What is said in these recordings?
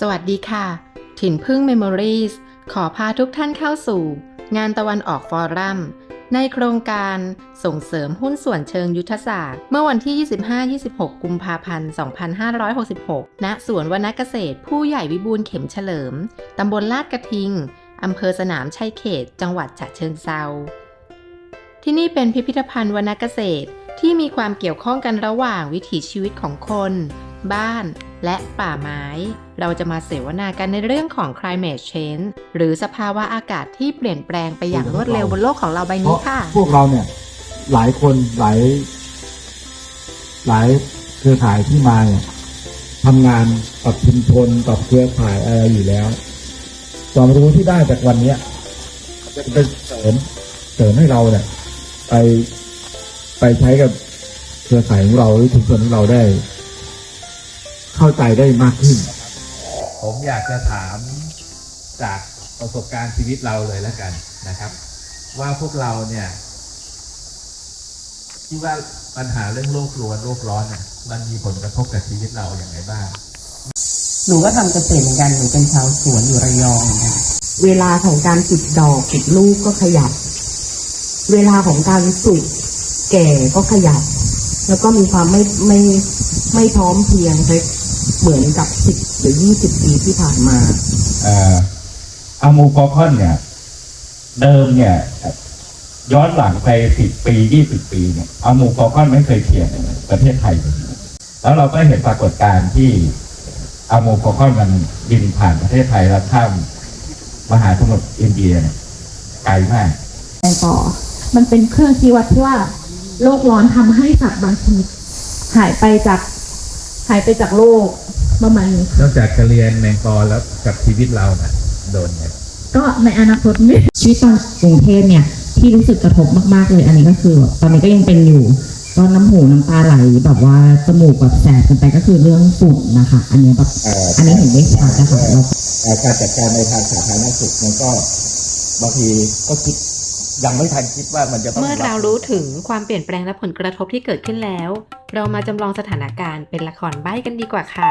สวัสดีค่ะ ถิ่นพึ่ง Memories ขอพาทุกท่านเข้าสู่ งานตะวันออกฟอรัม ในโครงการส่งเสริมหุ้นส่วนเชิงยุทธศาสตร์ เมื่อวันที่ 25-26 กุมภาพันธ์ 2566 ณ สวนวนเกษตร ผู้ใหญ่วิบูลเข็มเฉลิม ตำบลลาดกระทิง อำเภอสนามชัยเขต จังหวัดฉะเชิงเซา ที่นี่เป็นพิพิธภัณฑ์วรรณเกษตรที่มีความเกี่ยวข้องกันระหว่างวิถีชีวิตของคน บ้าน และป่าไม้ เราจะมาเสวนากันในเรื่องของ climate change หรือสภาวะอากาศที่เปลี่ยนแปลงไปอย่างรวดเร็วบนโลกของเราใบนี้ค่ะ พวกเราเนี่ยหลายคนหลาย หลายเครือข่ายที่มาเนี่ยทำงานกับชุมชนกับเครือข่ายอะไรอยู่แล้ว ความรู้ที่ได้จากวันเนี้ยจะเป็นเสริมเสริมให้เราเนี่ยไปไปใช้กับเครือข่ายของเราหรือชุมชนของเราได้ เข้าใจได้มากขึ้น ผมอยากจะถามจากประสบการณ์ชีวิตเราเลยแล้วกันนะครับ ว่าพวกเราเนี่ยคิดว่าปัญหาเรื่องโลกร้อนโลกร้อนเนี่ยมันมีผลกระทบกับชีวิตเราอย่างไรบ้าง หนูก็ทำเกษตรเหมือนกัน หนูเป็นชาวสวนอยู่ระยองเหมือนกันเวลาของการติดดอกติดลูกก็ขยับ เวลาของการสุกแก่ก็ขยับ แล้วก็มีความไม่ไม่ไม่พร้อมเพรียงไป เหมือนกับสิบหรือยี่สิบปีที่ผ่านมาเอ่ออะมูกอคอนเนี่ย เดิมเนี่ย ย้อนหลังไปสิบปียี่สิบปีเนี่ยอะมูกอคอนไม่เคยเขียนประเทศไทยเลยแล้วเราก็เห็นปรากฏการณ์ที่อะมูกอคอนมันบินผ่านประเทศไทยแล้วข้ามมหาสมุทรอินเดียเนี่ยไกลมากไปต่อ มันเป็นเครื่องชี้วัดที่ว่าโลกร้อนทำให้สัตว์บางชนิดหายไปจาก หายไปจากโลกประมาณนี้นอกจากจะเรียนแมงปอแล้วกับชีวิตเรานะโดนเนี่ยก็ในอนาคตไม่ชีวิตตอนกรุงเทพเนี่ยที่รู้สึกกระทบมากๆเลย อันนี้ก็คือแบบตอนนี้ก็ยังเป็นอยู่ก็น้ำหูน้ำตาไหลแบบว่าจมูกแบบแสบกันไปก็คือเรื่องฝุ่นนะคะ อันนี้แบบเอ่ออัอันนี้เห็นได้ชัดนะคะแล้วเอ่อการจัดการในทางสาธารณสุขมันก็บางทีก็คิด ยังไม่ทันคิดว่ามันจะต้องเมื่อเรารู้ถึงความเปลี่ยนแปลงและผลกระทบที่เกิดขึ้นแล้ว เรามาจำลองสถานการณ์เป็นละครใบ้กันดีกว่าค่ะ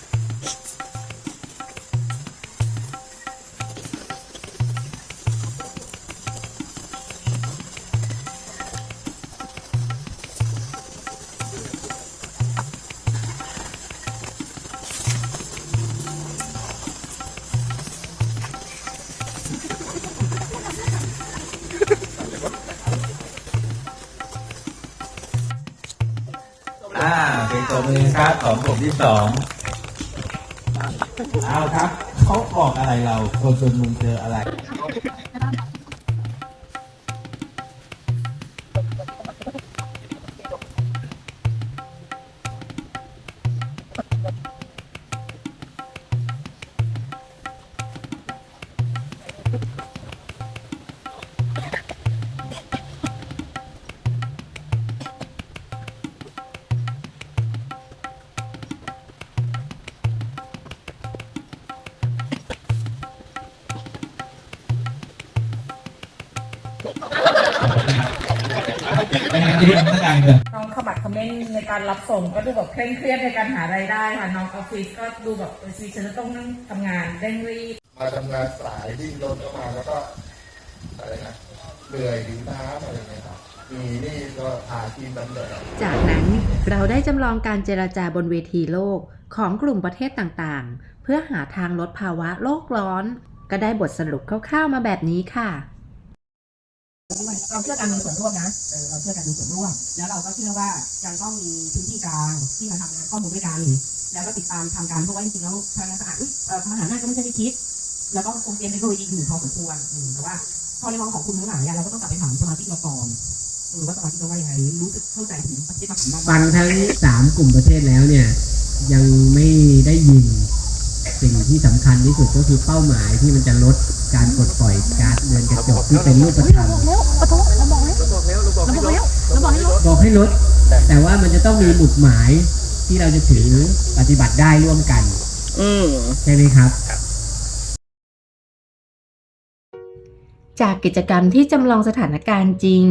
ตัวมือครับของกลุ่มที่สองเอาครับเขาบอกอะไรเรา คนจนมุงเจออะไร น้องขมักเขม้นในการรับส่งก็ดูแบบเคร่งเครียดในการหารายได้ค่ะน้องออฟฟิศก็ดูแบบเออชีวิตฉันจะต้องนั่งทำงานเร่งรีบมาทำงานสายวิ่งรถเข้ามาแล้วก็อะไรนะเหนื่อยหิวน้ำอะไรเงี้ยครับมีนี่ก็หากินบันแดดจากนั้นเราได้จำลองการเจรจาบนเวทีโลกของกลุ่มประเทศต่างๆ เพื่อหาทางลดภาวะโลกร้อน ก็ได้บทสรุปคร่าวๆมาแบบนี้ค่ะ เราเชื่อการมีส่วนร่วมนะเออเราเชื่อการมีส่วนร่วม แล้วเราก็เชื่อว่ายังต้องมีพื้นที่กลางที่มาทำงานข้อมูลด้วยกัน แล้วก็ติดตามทำการเพราะว่าจริงๆแล้วพลังงานสะอาดอุ๊ยมหาอำนาก็ไม่ใช่ไม่คิด แล้วก็คงเตรียมเทคโนโลยีอยู่พอสมควรแต่ว่าพอในมองของคุณทั้งหลายอะเราก็ต้องกลับไปถามสมาชิกเราก่อนอืมว่าสมาชิกเราว่ายังไงรู้สึกเข้าใจถึงประเทศมหาอำนาจฟังทั้งสามกลุ่มประเทศแล้วเนี่ยยังไม่ได้ยินสิ่งที่สำคัญที่สุดก็คือเป้าหมายที่มันจะลด การปลดปล่อยก๊าซเรือนกระจกที่เป็นรูปธรรมบอกให้ลดแต่ว่ามันจะต้องมีหมุดหมายที่เราจะถือปฏิบัติได้ร่วมกันใช่ไหมครับ จากกิจกรรมที่จำลองสถานการณ์จริง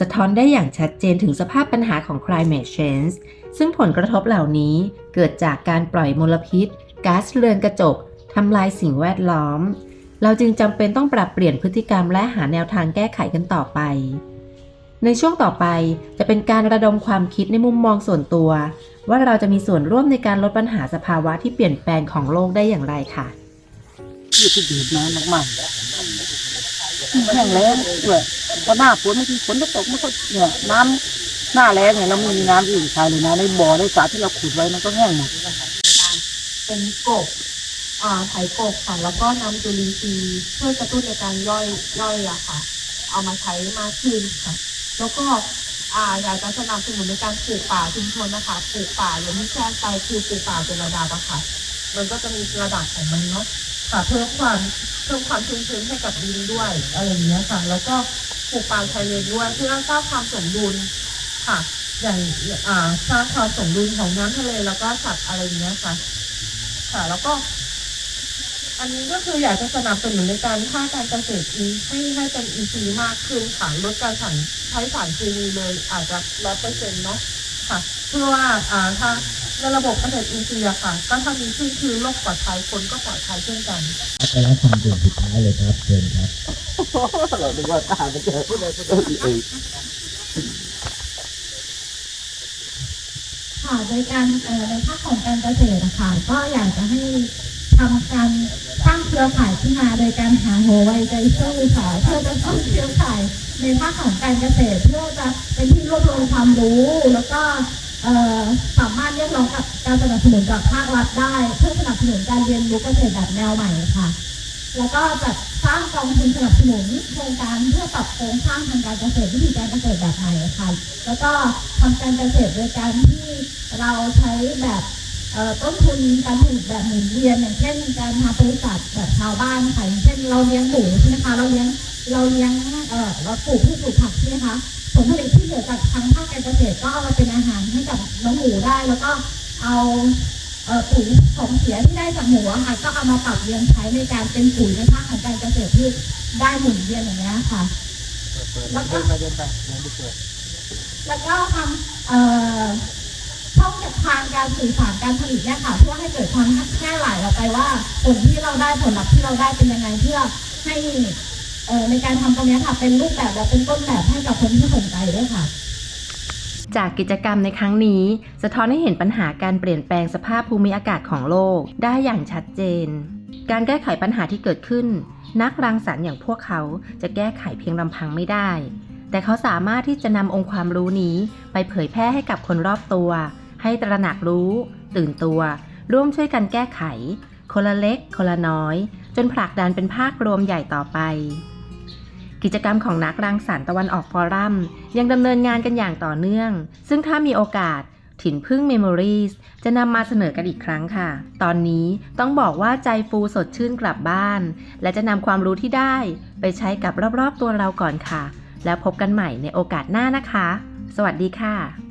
สะท้อนได้อย่างชัดเจนถึงสภาพปัญหาของ climate change ซึ่งผลกระทบเหล่านี้เกิดจากการปล่อยมลพิษก๊าซเรือนกระจกทำลายสิ่งแวดล้อม เราจึงจำเป็นต้องปรับเปลี่ยนพฤติกรรมและหาแนวทางแก้ไขกันต่อไป ในช่วงต่อไปจะเป็นการระดมความคิดในมุมมองส่วนตัว ว่าเราจะมีส่วนร่วมในการลดปัญหาสภาวะที่เปลี่ยนแปลงของโลกได้อย่างไรค่ะที่ที่ดื่มน้ำมากๆแห้งแล้งด้วยพอหน้าฝนบางทีฝนก็ตกไม่ค่อยเนี่ยน้ำหน้าแล้งเนี่ยเราไม่มีน้ำอื่นใช้เลยนะในบ่อในสระที่เราขุดไว้มันก็แห้งหมดเป็นกบ ไถกบค่ะ แล้วก็นำจุลินทรีย์ช่วยกระตุ้นในการย่อยย่อยอะค่ะ เอามาใช้มากขึ้นค่ะ แล้วก็อ่าอยากจะสนับสนุนในการปลูกป่าชุมชนนะคะปลูกป่าอย่างที่แจ้งไปคือปลูกป่าเป็นระดับอะค่ะ มันก็จะมีระดับของมันเนาะค่ะเพิ่มความเพิ่มความชุ่มชื้นให้กับดินด้วยอะไรอย่างเงี้ยค่ะ แล้วก็ปลูกป่าชายเลนด้วยเพื่อสร้างความสมดุลค่ะ อย่างอ่าสร้างความสมดุลของน้ำทะเลแล้วก็สัตว์อะไรอย่างเงี้ยค่ะ ค่ะ แล้วก็ อันนี้ก็คืออยากจะสนับสนุนในการภาคการเกษตรอินให้ให้เป็นอินทรีย์มากขึ้นค่ะลดการสั่นใช้สารเคมีเลยอาจจะร้อยเปอร์เซ็นต์เนาะค่ะเพื่อว่าอ่าถ้าในระบบเกษตรอินทรีย์อะค่ะ ก็ถ้ามีขึ้นคือโรคปลอดภัยคนก็ปลอดภัยเช่นกันไปรับฟังกลุ่มสุดท้ายเลยครับเชิญครับเราดูว่าตามันเจอผู้ใดผู้ใดเองค่ะโดยการเอ่อในภาคของการเกษตรนะคะก็อยากจะให้ทำการ สร้างเครือข่ายขึ้นมาโดยการหาหัวไวใจซื่อค่ะเพื่อจะสร้างเครือข่ายในภาคของการเกษตร เพื่อจะเป็นที่รวบรวมความรู้แล้วก็เอ่อสามารถเรียกร้องกับการสนับสนุนจากภาครัฐได้ เพื่อสนับสนุนการเรียนรู้เกษตรแบบแนวใหม่ค่ะ แล้วก็จัดสร้างกองทุนสนับสนุนโครงการเพื่อปรับโครงสร้างทางการเกษตรวิธีการเกษตรแบบใหม่ค่ะ แล้วก็ทำการเกษตรโดยการที่เราใช้แบบ ต้นทุนการผลิตแบบหมุนเวียนอย่างเช่นการทำบริษัทแบบชาวบ้านค่ะอย่างเช่นเราเลี้ยงหมูใช่ไหมคะเราเลี้ยงเราเลี้ยงเออเราปลูกพืชปลูกผักใช่ไหมคะผลผลิตที่เหลือจากทางภาคการเกษตรก็เอามาเป็นอาหารให้กับน้องหมูได้ แล้วก็เอาเออปุ๋ยของเสียที่ได้จากหมูค่ะก็เอามาปรับเรียนใช้ในการเป็นปุ๋ยในภาคของการเกษตรที่ได้หมุนเวียนอย่างนี้ค่ะ แล้วก็แล้วก็ทำเออ ทางการสื่อสารการผลิตเนี่ยค่ะเพื่อให้เกิดความแพร่หลายออกไปว่าผลที่เราได้ผลลัพธ์ที่เราได้เป็นยังไงเพื่อให้เอ่อในการทำตรงนี้ค่ะเป็นรูปแบบและเป็นต้นแบบให้กับคนที่สนใจด้วยค่ะจากกิจกรรมในครั้งนี้ สะท้อนให้เห็นปัญหาการเปลี่ยนแปลงสภาพภูมิอากาศของโลกได้อย่างชัดเจน การแก้ไขปัญหาที่เกิดขึ้น นักรังสรรค์อย่างพวกเขาจะแก้ไขเพียงลำพังไม่ได้ แต่เขาสามารถที่จะนำองค์ความรู้นี้ไปเผยแพร่ให้กับคนรอบตัว ให้ตระหนักรู้ ตื่นตัว ร่วมช่วยกันแก้ไข คนละเล็ก คนละน้อย จนผลักดันเป็นภาครวมใหญ่ต่อไป กิจกรรมของนักรังสรรค์ตะวันออกฟอรัม ยังดำเนินงานกันอย่างต่อเนื่อง ซึ่งถ้ามีโอกาสถิ่นพึ่ง Memories จะนำมาเสนอกันอีกครั้งค่ะ ตอนนี้ต้องบอกว่าใจฟูสดชื่นกลับบ้าน และจะนำความรู้ที่ได้ ไปใช้กับรอบๆตัวเราก่อนค่ะ แล้วพบกันใหม่ในโอกาสหน้านะคะ สวัสดีค่ะ